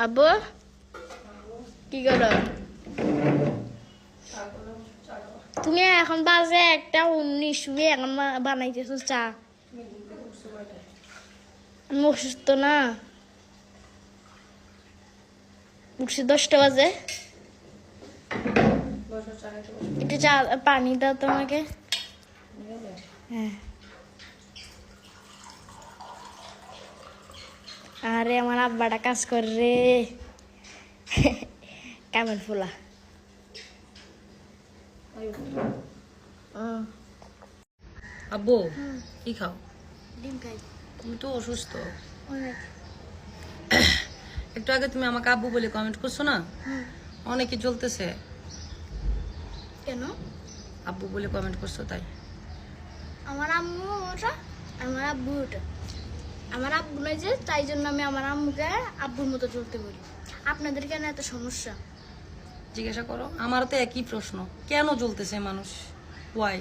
আব্বু কি করো তুমি এখন বাজে একটা উনিশ তুমি এখন বানাইতেছো চা আমি অসুস্থ না উঠছি দশটা বাজে একটু চা পানি দাও তোমাকে হ্যাঁ আরে আমার আব্বাটা কাজ করে। রে কেমন ফুলা? আব্বু কি খাও? ডিম খাই। তুমি তো অসুস্থ। একটু আগে তুমি আমাকে আব্বু বলে কমেন্ট করছ না? অনেকে চলতেছে কেন? আব্বু বলে কমেন্ট করছ তাই। আমার আম্মু ওটা আমার আব্বু ওটা আমার আব্বু নয় যে, তাই জন্য আমি আমার আম্মুকে আব্বুর মতো চলতে বলি। আপনাদের কেন এত সমস্যা? জিজ্ঞাসা করো, আমার তো একই প্রশ্ন। কেন জ্বলতেছে মানুষ? ওয়াই